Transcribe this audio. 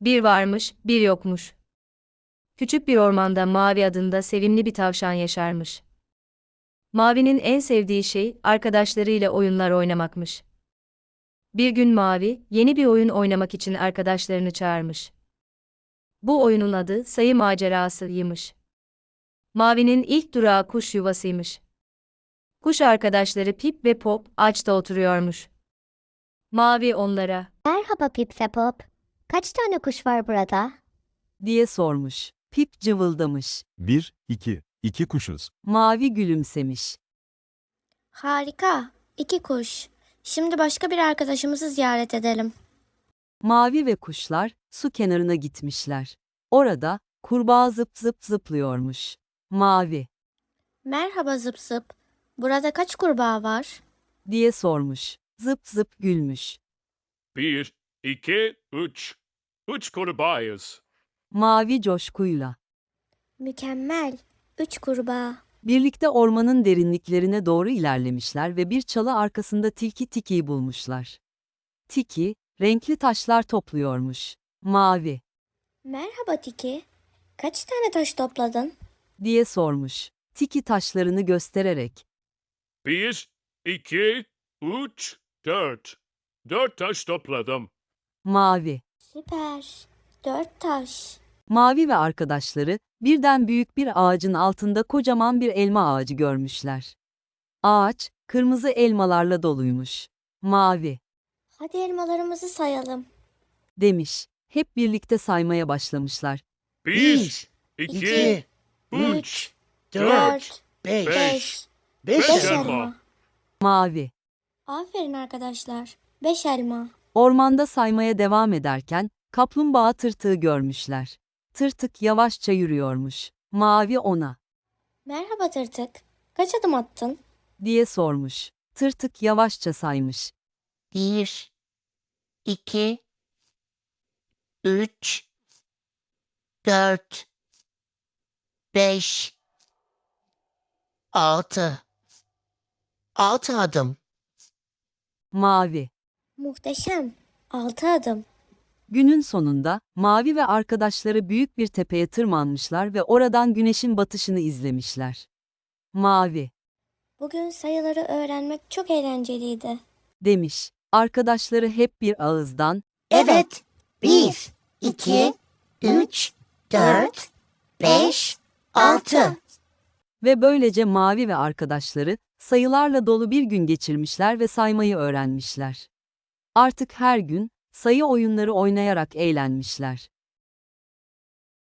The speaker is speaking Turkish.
Bir varmış, bir yokmuş. Küçük bir ormanda Mavi adında sevimli bir tavşan yaşarmış. Mavi'nin en sevdiği şey arkadaşlarıyla oyunlar oynamakmış. Bir gün Mavi, yeni bir oyun oynamak için arkadaşlarını çağırmış. Bu oyunun adı sayı macerasıymış. Mavi'nin ilk durağı kuş yuvasıymış. Kuş arkadaşları Pip ve Pop ağaçta oturuyormuş. Mavi onlara, Merhaba Pipse Pop. Kaç tane kuş var burada? diye sormuş. Pip cıvıldamış. Bir, iki, iki kuşuz. Mavi gülümsemiş. Harika. İki kuş. Şimdi başka bir arkadaşımızı ziyaret edelim. Mavi ve kuşlar su kenarına gitmişler. Orada kurbağa zıp zıp zıplıyormuş. Mavi Merhaba zıp zıp. Burada kaç kurbağa var? diye sormuş. Zıp zıp gülmüş. Bir, iki, üç. Üç kurbağayız. Mavi coşkuyla. Mükemmel. Üç kurbağa. Birlikte ormanın derinliklerine doğru ilerlemişler ve bir çalı arkasında tilki Tiki'yi bulmuşlar. Tiki, renkli taşlar topluyormuş. Mavi, Merhaba Tiki. Kaç tane taş topladın? diye sormuş. Tiki taşlarını göstererek. Bir, iki, üç, dört. Dört taş topladım. Mavi, Süper. Dört taş. Mavi ve arkadaşları birden büyük bir ağacın altında kocaman bir elma ağacı görmüşler. Ağaç, kırmızı elmalarla doluymuş. Mavi, Hadi elmalarımızı sayalım. demiş. Hep birlikte saymaya başlamışlar. Bir, iki, iki, üç, Dört. dört, Beş. beş. Beş, elma. Mavi, Aferin arkadaşlar. Beş elma. Ormanda saymaya devam ederken kaplumbağa tırtığı görmüşler. Tırtık yavaşça yürüyormuş. Mavi ona, Merhaba tırtık. Kaç adım attın? diye sormuş. Tırtık yavaşça saymış. Bir, iki, üç, dört, beş, altı. Altı adım. Mavi, Muhteşem. Altı adım. Günün sonunda Mavi ve arkadaşları büyük bir tepeye tırmanmışlar ve oradan güneşin batışını izlemişler. Mavi Bugün sayıları öğrenmek çok eğlenceliydi. demiş. Arkadaşları hep bir ağızdan Evet. Bir, iki, üç, dört, beş, altı. ve böylece Mavi ve arkadaşları sayılarla dolu bir gün geçirmişler ve saymayı öğrenmişler. Artık her gün sayı oyunları oynayarak eğlenmişler.